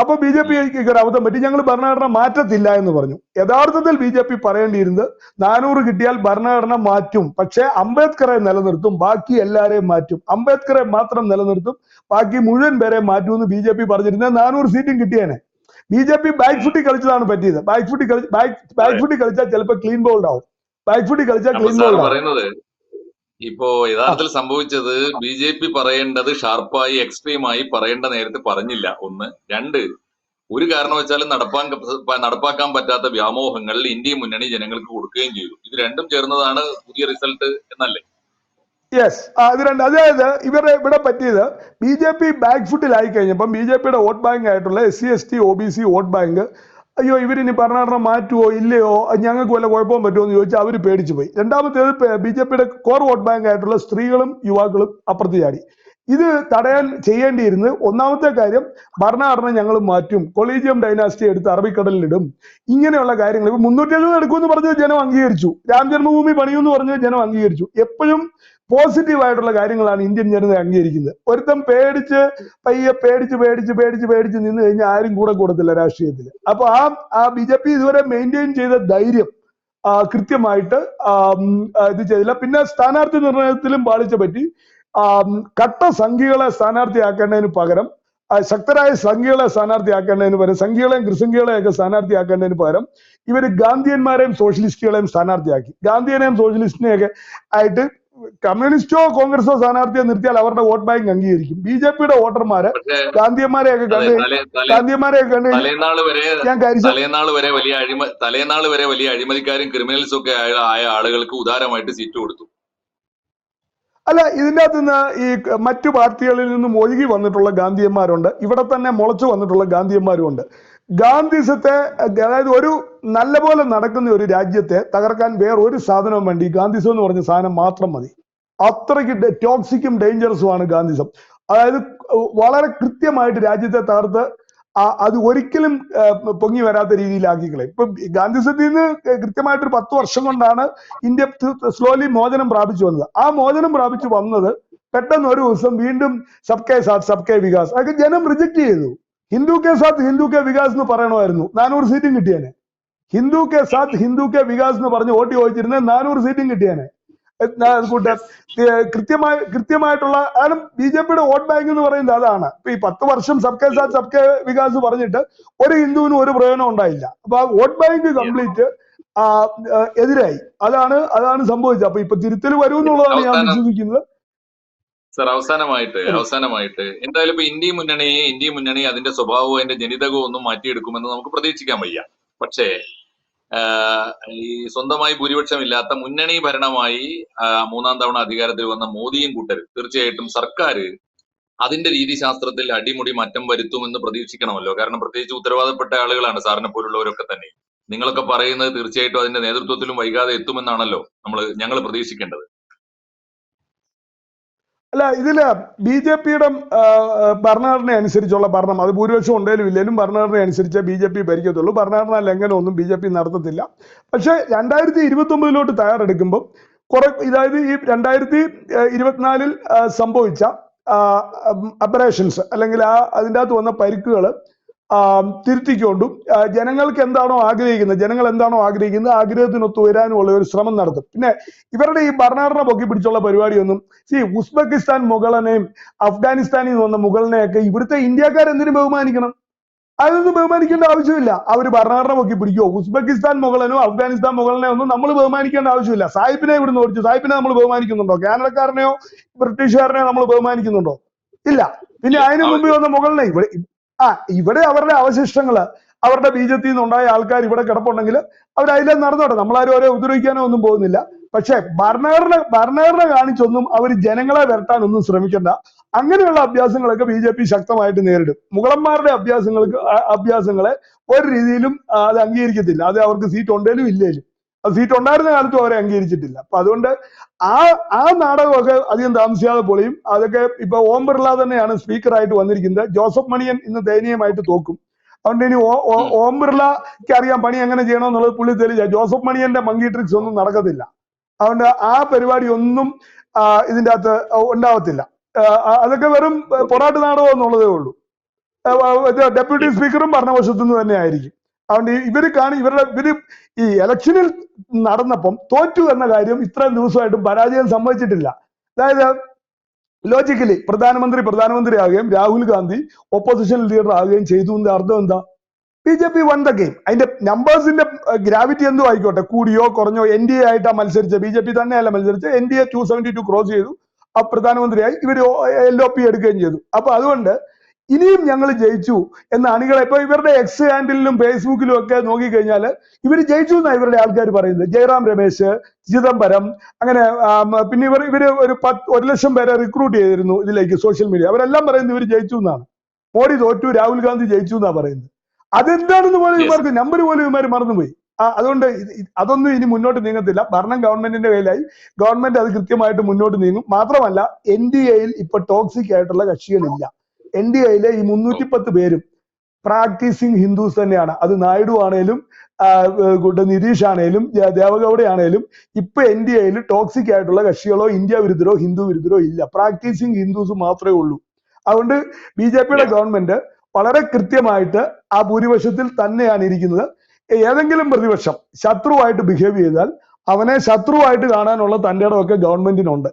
അപ്പൊ ബി ജെ പിക്ക് ഒരു അബദ്ധം പറ്റി. ഞങ്ങൾ ഭരണഘടന മാറ്റത്തില്ല എന്ന് പറഞ്ഞു. യഥാർത്ഥത്തിൽ ബി ജെ പി പറയേണ്ടിയിരുന്നത് നാനൂറ് കിട്ടിയാൽ ഭരണഘടന മാറ്റും പക്ഷേ അംബേദ്കറെ നിലനിർത്തും ബാക്കി എല്ലാരെയും മാറ്റും. അംബേദ്കറെ മാത്രം നിലനിർത്തും ബാക്കി മുഴുവൻ പേരെ മാറ്റുമെന്ന് ബി ജെ പി പറഞ്ഞിരുന്നത് നാനൂറ് സീറ്റും കിട്ടിയേനെ. B J P back foot കളിച്ചതാണ് പറ്റിയത്. ബാക്ക് ഫുട്ടി കളി ബാക്ക് ബാക്ക് ഫുട്ടി കളിച്ചാൽ ചിലപ്പോൾ ക്ലീൻ ബോൾഡ് ആവും ബാക്ക് ഫുട്ടി കളിച്ചാൽ ക്ലീൻ ബോൾഡ് പറയുന്നത് ഇപ്പോ യഥാർത്ഥത്തിൽ സംഭവിച്ചത് ബി ജെ പി പറയേണ്ടത് ഷാർപ്പായി എക്സ്ട്രീമായി പറയേണ്ട നേരത്തെ പറഞ്ഞില്ല. ഒന്ന്. രണ്ട്. ഒരു കാരണവശാലും നടപ്പാൻ നടപ്പാക്കാൻ പറ്റാത്ത വ്യാമോഹങ്ങൾ ഇന്ത്യ മുന്നണി ജനങ്ങൾക്ക് കൊടുക്കുകയും ചെയ്തു. ഇത് രണ്ടും ചേർന്നതാണ് പുതിയ റിസൾട്ട് എന്നല്ലേ? യെസ് അത് രണ്ട്. അതായത് ഇവരെ ഇവിടെ പറ്റിയത് ബി ജെ പി ബാക്ക് ഫുട്ടിലായി കഴിഞ്ഞപ്പം ബി ജെ പിയുടെ വോട്ട് ബാങ്ക് ആയിട്ടുള്ള S C S T O B C vote bank അയ്യോ ഇവരിനി ഭരണഘടന മാറ്റുമോ ഇല്ലയോ? ഞങ്ങൾക്ക് വല്ല കുഴപ്പവും പറ്റുമോ എന്ന് ചോദിച്ചാൽ അവർ പേടിച്ചു പോയി. രണ്ടാമത്തേത് ബി ജെ പിയുടെ കോർ വോട്ട് ബാങ്ക് ആയിട്ടുള്ള സ്ത്രീകളും യുവാക്കളും അപ്പുറത്ത് ചാടി ഇത് തടയാൻ ചെയ്യേണ്ടിയിരുന്നത് ഒന്നാമത്തെ കാര്യം ഭരണഘടന ഞങ്ങൾ മാറ്റും. കൊളീജിയം ഡൈനാസ്റ്റി എടുത്ത് അറബിക്കടലിലിടും ഇങ്ങനെയുള്ള കാര്യങ്ങൾ. ഇപ്പൊ മുന്നൂറ്റി എഴുപത് എടുക്കുമെന്ന് പറഞ്ഞ് ജനം അംഗീകരിച്ചു. രാം ജന്മഭൂമി പണിയുമെന്ന് പറഞ്ഞ് ജനം അംഗീകരിച്ചു. എപ്പോഴും പോസിറ്റീവ് ആയിട്ടുള്ള കാര്യങ്ങളാണ് ഇന്ത്യൻ ജനത അംഗീകരിക്കുന്നത്. ഒരുത്തൻ പേടിച്ച് പയ്യെ പേടിച്ച് പേടിച്ച് പേടിച്ച് പേടിച്ച് നിന്ന് കഴിഞ്ഞാൽ ആരും കൂടെ കൂടത്തില്ല രാഷ്ട്രീയത്തിൽ അപ്പൊ ആ ആ ബി ജെ പി ഇതുവരെ മെയിന്റെയിൻ ചെയ്ത ധൈര്യം കൃത്യമായിട്ട് ഇത് ചെയ്തില്ല. പിന്നെ സ്ഥാനാർത്ഥി നിർണയത്തിലും പാളിച്ച പറ്റി കട്ട സംഖ്യകളെ സ്ഥാനാർത്ഥിയാക്കേണ്ടതിന് പകരം ശക്തരായ സംഖ്യകളെ സ്ഥാനാർത്ഥിയാക്കേണ്ടതിന് പകരം സംഖ്യകളെയും കൃസംഖ്യകളെയും ഒക്കെ സ്ഥാനാർത്ഥിയാക്കേണ്ടതിന് പകരം ഇവർ ഗാന്ധിയന്മാരെയും സോഷ്യലിസ്റ്റുകളെയും സ്ഥാനാർത്ഥിയാക്കി. ഗാന്ധിയനെയും സോഷ്യലിസ്റ്റിനെയൊക്കെ ആയിട്ട് കമ്മ്യൂണിസ്റ്റോ കോൺഗ്രസോ സ്ഥാനാർത്ഥിയെ നിർത്തിയാൽ അവരുടെ വോട്ട് ബാങ്ക് അംഗീകരിക്കും. ബി ജെ പിയുടെ വോട്ടർമാര് ഗാന്ധിമാരെ ഗാന്ധിയന്മാരെയൊക്കെ കണ്ട് ഗാന്ധിയന്മാരെയൊക്കെ കണ്ടു ഞാൻ തലേനാൾ വരെ വലിയ അഴിമ തലേനാൾ വരെ വലിയ അഴിമതിക്കാരും ക്രിമിനൽസും ഒക്കെ ആയ ആളുകൾക്ക് ഉദാരമായിട്ട് സീറ്റ് കൊടുത്തു. അല്ല ഇതിന്റെ അകത്ത് നിന്ന് ഈ മറ്റു പാർട്ടികളിൽ നിന്നും ഒഴുകി വന്നിട്ടുള്ള ഗാന്ധിയന്മാരുണ്ട്. ഇവിടെ തന്നെ മുളച്ചു വന്നിട്ടുള്ള ഗാന്ധിയന്മാരും ഉണ്ട് ഗാന്ധിസത്തെ അതായത് ഒരു നല്ലപോലെ നടക്കുന്ന ഒരു രാജ്യത്തെ തകർക്കാൻ വേറെ ഒരു സാധനവും വേണ്ടി ഗാന്ധിസം എന്ന് പറഞ്ഞ സാധനം മാത്രം മതി. അത്രയ്ക്ക് ടോക്സിക്കും ഡേഞ്ചറസുമാണ് ഗാന്ധിസം. അതായത് വളരെ കൃത്യമായിട്ട് രാജ്യത്തെ തകർത്ത് അത് ഒരിക്കലും പൊങ്ങി വരാത്ത രീതിയിലാക്കിക്കളെ ഇപ്പൊ ഗാന്ധിസത്തിൽ നിന്ന് കൃത്യമായിട്ടൊരു പത്ത് വർഷം കൊണ്ടാണ് ഇന്ത്യ സ്ലോലി മോചനം പ്രാപിച്ചു വന്നത്. ആ മോചനം പ്രാപിച്ചു വന്നത് പെട്ടെന്ന് ഒരു ദിവസം വീണ്ടും സബ്കെ സാത്ത് സബ്കെ വികാസ് അതൊക്കെ ജനം റിജക്ട് ചെയ്തു. ഹിന്ദു കെ സാത്ത് ഹിന്ദു കെ വികാസ് എന്ന് പറയണമായിരുന്നു. നാനൂറ് സീറ്റും കിട്ടിയേനെ. ഹിന്ദു കെ സാത്ത് ഹിന്ദു കെ വികാസ് എന്ന് പറഞ്ഞ് വോട്ട് ചോദിച്ചിരുന്ന നാനൂറ് സീറ്റും കിട്ടിയേനെ. കൂട്ടെ കൃത്യമായി കൃത്യമായിട്ടുള്ള കാരണം ബി ജെ പിയുടെ വോട്ട് ബാങ്ക് എന്ന് പറയുന്നത് അതാണ്. ഇപ്പൊ ഈ പത്ത് വർഷം സബ്കെ സാത്ത് സബ്കെ വികാസ് പറഞ്ഞിട്ട് ഒരു ഹിന്ദുവിനും ഒരു പ്രയോജനം ഉണ്ടായില്ല. അപ്പൊ ആ വോട്ട് ബാങ്ക് കംപ്ലീറ്റ് എതിരായി. അതാണ് അതാണ് സംഭവിച്ചത്. അപ്പൊ ഇപ്പൊ തിരുത്തൽ വരും എന്നുള്ളതാണ് ഞാൻ വിശ്വസിക്കുന്നത്. സർ അവസാനമായിട്ട് അവസാനമായിട്ട്. എന്തായാലും ഇപ്പൊ ഇന്ത്യ മുന്നണിയെ ഇന്ത്യ മുന്നണി അതിന്റെ സ്വഭാവവും അതിന്റെ ജനിതകവും ഒന്നും മാറ്റിയെടുക്കുമെന്ന് നമുക്ക് പ്രതീക്ഷിക്കാൻ വയ്യ. പക്ഷേ ഈ സ്വന്തമായി ഭൂരിപക്ഷം ഇല്ലാത്ത മുന്നണി ഭരണമായി മൂന്നാം തവണ അധികാരത്തിൽ വന്ന മോദിയും കൂട്ടരും തീർച്ചയായിട്ടും സർക്കാർ അതിന്റെ രീതിശാസ്ത്രത്തിൽ അടിമുടി മാറ്റം വരുത്തുമെന്ന് പ്രതീക്ഷിക്കണമല്ലോ. കാരണം പ്രത്യേകിച്ച് ഉത്തരവാദപ്പെട്ട ആളുകളാണ് സാറിനെ പോലുള്ളവരൊക്കെ തന്നെ. നിങ്ങളൊക്കെ പറയുന്നത് തീർച്ചയായിട്ടും അതിന്റെ നേതൃത്വത്തിലും വൈകാതെ എത്തുമെന്നാണല്ലോ നമ്മൾ ഞങ്ങൾ പ്രതീക്ഷിക്കേണ്ടത്. അല്ല ഇതിൽ ബി ജെ പിയുടെ ഭരണഘടന അനുസരിച്ചുള്ള ഭരണം. അത് ഭൂരിപക്ഷം ഉണ്ടെങ്കിലും ഇല്ലെങ്കിലും ഭരണഘടന അനുസരിച്ച് ബി ജെ പി ഭരിക്കത്തുള്ളൂ. ഭരണഘടന ലംഘനം ഒന്നും ബി ജെ പി നടത്തത്തില്ല. പക്ഷെ രണ്ടായിരത്തി ഇരുപത്തി ഒമ്പതിലോട്ട് തയ്യാറെടുക്കുമ്പോൾ കുറെ ഇതായത് ഈ രണ്ടായിരത്തി ഇരുപത്തിനാലിൽ സംഭവിച്ച അപ്പറേഷൻസ് അല്ലെങ്കിൽ ആ അതിന്റെ അകത്ത് വന്ന പരിക്കുകൾ തിരുത്തിക്കൊണ്ടും ജനങ്ങൾക്ക് എന്താണോ ആഗ്രഹിക്കുന്നത് ജനങ്ങൾ എന്താണോ ആഗ്രഹിക്കുന്നത് ആഗ്രഹത്തിനൊത്ത് വരാനുമുള്ള ഒരു ശ്രമം നടത്തും. പിന്നെ ഇവരുടെ ഈ ഭരണഘടന പൊക്കി പിടിച്ചുള്ള പരിപാടിയൊന്നും സി ഉസ്ബെക്കിസ്ഥാൻ മുഗളനെയും അഫ്ഗാനിസ്ഥാനിൽ നിന്ന് വന്ന മുഗളിനെയൊക്കെ ഇവിടുത്തെ ഇന്ത്യക്കാർ എന്തിനു ബഹുമാനിക്കണം? അതൊന്നും ബഹുമാനിക്കേണ്ട ആവശ്യമില്ല. അവർ ഭരണഘടന പൊക്കി പിടിക്കുമോ ഉസ്ബെക്കിസ്ഥാൻ മുഗളനോ അഫ്ഗാനിസ്ഥാൻ മുഗളനെ ഒന്നും നമ്മൾ ബഹുമാനിക്കേണ്ട ആവശ്യമില്ല. സാഹിബിനെ ഇവിടുന്ന് ഓടിച്ചു. സാഹിബിനെ നമ്മൾ ബഹുമാനിക്കുന്നുണ്ടോ? കാനഡക്കാരനെയോ ബ്രിട്ടീഷുകാരനെയോ നമ്മൾ ബഹുമാനിക്കുന്നുണ്ടോ? ഇല്ല. പിന്നെ അതിനു മുമ്പ് വന്ന മുഗളിനെ ഇവിടെ ആ ഇവിടെ അവരുടെ അവശിഷ്ടങ്ങൾ അവരുടെ ബീജത്തിൽ നിന്നുണ്ടായ ആൾക്കാർ ഇവിടെ കിടപ്പുണ്ടെങ്കിൽ അവർ അതിലെ നടന്നോട്ടെ. നമ്മളാരും അവരെ ഉപദ്രവിക്കാനോ ഒന്നും പോകുന്നില്ല. പക്ഷെ ഭരണഘടന ഭരണഘടന കാണിച്ചൊന്നും അവർ ജനങ്ങളെ വരട്ടാൻ ഒന്നും ശ്രമിക്കണ്ട. അങ്ങനെയുള്ള അഭ്യാസങ്ങളൊക്കെ ബി ജെ പി ശക്തമായിട്ട് നേരിടും. മുഗളന്മാരുടെ അഭ്യാസങ്ങൾക്ക് അഭ്യാസങ്ങളെ ഒരു രീതിയിലും അത് അംഗീകരിക്കത്തില്ല. അത് അവർക്ക് സീറ്റ് ഉണ്ടേലും ഇല്ലേലും. സീറ്റ് ഉണ്ടായിരുന്ന കാലത്തും അവരെ അംഗീകരിച്ചിട്ടില്ല. അപ്പൊ അതുകൊണ്ട് ആ ആ നാടകമൊക്കെ അധികം താമസിയാതെ പൊളിയും. അതൊക്കെ ഇപ്പൊ ഓം ബിർള തന്നെയാണ് സ്പീക്കറായിട്ട് വന്നിരിക്കുന്നത്. ജോസഫ് മണിയൻ ഇന്ന് ദയനീയമായിട്ട് തോക്കും. അതുകൊണ്ട് ഇനി ഓ- ബിർളക്ക് അറിയാം പണി എങ്ങനെ ചെയ്യണമെന്നുള്ളത് പുള്ളി തെളിയിച്ച. ജോസഫ് മണിയന്റെ മങ്കി ട്രിക്സ് ഒന്നും നടക്കത്തില്ല. അതുകൊണ്ട് ആ പരിപാടി ഒന്നും ഇതിന്റെ അകത്ത് ഉണ്ടാവത്തില്ല. അതൊക്കെ വെറും പൊറാട്ട് നാടകം എന്നുള്ളതേ ഉള്ളൂ. ഡെപ്യൂട്ടി സ്പീക്കറും ഭരണപക്ഷത്തു നിന്ന് തന്നെ ആയിരിക്കും. അതുകൊണ്ട് ഇവർ കാണി ഇവരുടെ ഇവർ ഈ ഇലക്ഷനിൽ നടന്നപ്പം തോറ്റു എന്ന കാര്യം ഇത്രയും ദിവസമായിട്ടും പരാജയം സംഭവിച്ചിട്ടില്ല അതായത് ലോജിക്കലി പ്രധാനമന്ത്രി പ്രധാനമന്ത്രി ആകുകയും രാഹുൽ ഗാന്ധി ഓപ്പോസിഷൻ ലീഡർ ആകുകയും ചെയ്തു എന്ന അർത്ഥം എന്താ? B J P won the game അതിന്റെ നമ്പേഴ്സിന്റെ ഗ്രാവിറ്റി എന്തോ ആയിക്കോട്ടെ. കൂടിയോ കുറഞ്ഞോ എൻ ഡി എ ആയിട്ടാ മത്സരിച്ച ബി ജെ പി തന്നെയല്ല മത്സരിച്ച് N D A two seventy two cross ചെയ്തു. ആ പ്രധാനമന്ത്രിയായി ഇവർ എൽ ഒ പി എടുക്കുകയും ചെയ്തു. അപ്പൊ അതുകൊണ്ട് ഇനിയും ഞങ്ങൾ ജയിച്ചു എന്ന് അണികളെ ഇപ്പൊ ഇവരുടെ എക്സ് ഹാൻഡിലും ഫേസ്ബുക്കിലും ഒക്കെ നോക്കിക്കഴിഞ്ഞാൽ ഇവർ ജയിച്ചു എന്നാണ് ഇവരുടെ ആൾക്കാർ പറയുന്നത്. ജയറാം രമേശ് ചിദംബരം അങ്ങനെ പിന്നെ ഇവർ ഇവർ ഒരു പത്ത് ഒരു ലക്ഷം പേരെ റിക്രൂട്ട് ചെയ്തിരുന്നു ഇതിലേക്ക് സോഷ്യൽ മീഡിയ അവരെല്ലാം പറയുന്നത് ഇവർ ജയിച്ചു എന്നാണ്. മോഡി തോറ്റു രാഹുൽ ഗാന്ധി ജയിച്ചു എന്നാ പറയുന്നത്. അതെന്താണെന്ന് പോലും. ഇവർക്ക് നമ്പർ പോലും ഇവർ മറന്നുപോയി. അതുകൊണ്ട് അതൊന്നും ഇനി മുന്നോട്ട് നീങ്ങത്തില്ല. ഭരണം ഗവൺമെന്റിന്റെ കയ്യിലായി. ഗവൺമെന്റ് അത് കൃത്യമായിട്ട് മുന്നോട്ട് നീങ്ങും. മാത്രമല്ല എൻ ഡി എയിൽ ഇപ്പൊ ടോക്സിക് ആയിട്ടുള്ള കക്ഷികളില്ല. എൻ ഡി എയിലെ ഈ മുന്നൂറ്റി പത്ത് പേരും പ്രാക്ടീസിങ് ഹിന്ദുസ് തന്നെയാണ്. അത് നായിഡു ആണേലും നിതീഷ് ആണേലും ദേവഗൗഡ ദേവഗൌഡ ആണേലും ഇപ്പൊ എൻ ഡി എയിൽ ടോക്സിക് ആയിട്ടുള്ള കക്ഷികളോ ഇന്ത്യ വിരുദ്ധരോ ഹിന്ദു വിരുദ്ധരോ ഇല്ല. പ്രാക്ടീസിങ് ഹിന്ദുസ് മാത്രമേ ഉള്ളൂ. അതുകൊണ്ട് ബി ജെ പിയുടെ ഗവൺമെന്റ് വളരെ കൃത്യമായിട്ട് ആ ഭൂരിപക്ഷത്തിൽ തന്നെയാണ് ഇരിക്കുന്നത്. ഏതെങ്കിലും പ്രതിപക്ഷം ശത്രുവായിട്ട് ബിഹേവ് ചെയ്താൽ അവനെ ശത്രുവായിട്ട് കാണാനുള്ള തന്റെ ഇടമൊക്കെ ഗവൺമെന്റിനുണ്ട്.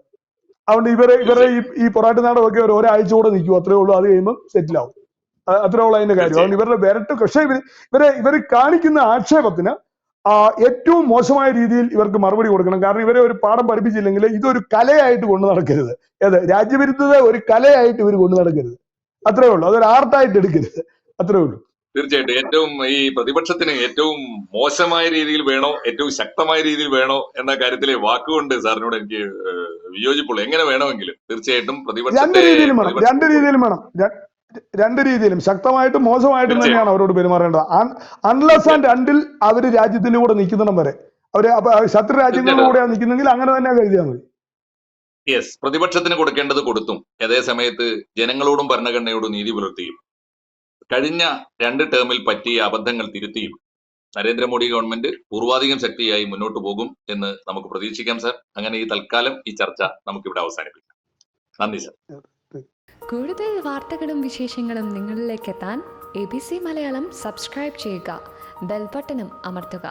അതുകൊണ്ട് ഇവരെ ഇവരെ ഈ ഈ പൊറാട്ട് നാടകമൊക്കെ ഒരു ഒരാഴ്ച കൂടെ നിൽക്കും. അത്രേ ഉള്ളൂ. അത് കഴിയുമ്പോൾ സെറ്റിൽ ആവും. അത്രേ ഉള്ളൂ അതിന്റെ കാര്യം. അതുകൊണ്ട് ഇവരുടെ വിരട്ട് പക്ഷെ ഇവർ ഇവരെ ഇവർ കാണിക്കുന്ന ആക്ഷേപത്തിന് ആ, ഏറ്റവും മോശമായ രീതിയിൽ ഇവർക്ക് മറുപടി കൊടുക്കണം. കാരണം ഇവരെ ഒരു പാഠം പഠിപ്പിച്ചില്ലെങ്കിൽ ഇതൊരു കലയായിട്ട് കൊണ്ടു നടക്കരുത്. ഏത്? രാജ്യവിരുദ്ധത ഒരു കലയായിട്ട് ഇവർ കൊണ്ടു നടക്കരുത്. അത്രേ ഉള്ളൂ. അതൊരു ആർട്ടായിട്ട് എടുക്കരുത്. അത്രേ ഉള്ളൂ. തീർച്ചയായിട്ടും ഏറ്റവും ഈ പ്രതിപക്ഷത്തിന് ഏറ്റവും മോശമായ രീതിയിൽ വേണോ ഏറ്റവും ശക്തമായ രീതിയിൽ വേണോ എന്ന കാര്യത്തിലെ വാക്കുകൊണ്ട് സാറിനോട് എനിക്ക് വിയോജിപ്പുള്ളൂ. എങ്ങനെ വേണമെങ്കിലും തീർച്ചയായിട്ടും രണ്ട് രീതിയിലും വേണം. രണ്ട് രീതിയിലും വേണം. രണ്ട് രീതിയിലും. ശക്തമായിട്ടും മോശമായിട്ടും തന്നെയാണ് അവരോട് പെരുമാറേണ്ടത്. അൺലെസ് ആൻഡ് അണ്ടിൽ അവർ രാജ്യത്തിന്റെ കൂടെ നിൽക്കുന്നിടം വരെ. അവർ ശത്രു രാജ്യങ്ങളുടെ കൂടെയാണ് നിൽക്കുന്നെങ്കിൽ അങ്ങനെ തന്നെ കരുതിയാൽ മതി. യെസ് പ്രതിപക്ഷത്തിന് കൊടുക്കേണ്ടത് കൊടുത്തും. അതേ സമയത്ത് ജനങ്ങളോടും ഭരണഘടനയോടും നീതി പുലർത്തിയും. കഴിഞ്ഞ രണ്ട് ടേമിൽ പറ്റിയ അബദ്ധങ്ങൾ തിരുത്തിയും നരേന്ദ്രമോദി ഗവൺമെന്റ് പൂർവാധികം ശക്തിയായി മുന്നോട്ട് പോകും എന്ന് നമുക്ക് പ്രതീക്ഷിക്കാം സർ അങ്ങനെ ഈ തൽക്കാലം ഈ ചർച്ച നമുക്കിവിടെ അവസാനിപ്പിക്കാം. നന്ദി സർ കൂടുതൽ വാർത്തകളും വിശേഷങ്ങളും നിങ്ങളിലേക്ക് എത്താൻ A B C Malayalam subscribe ചെയ്യുക ബെൽബട്ടനും അമർത്തുക.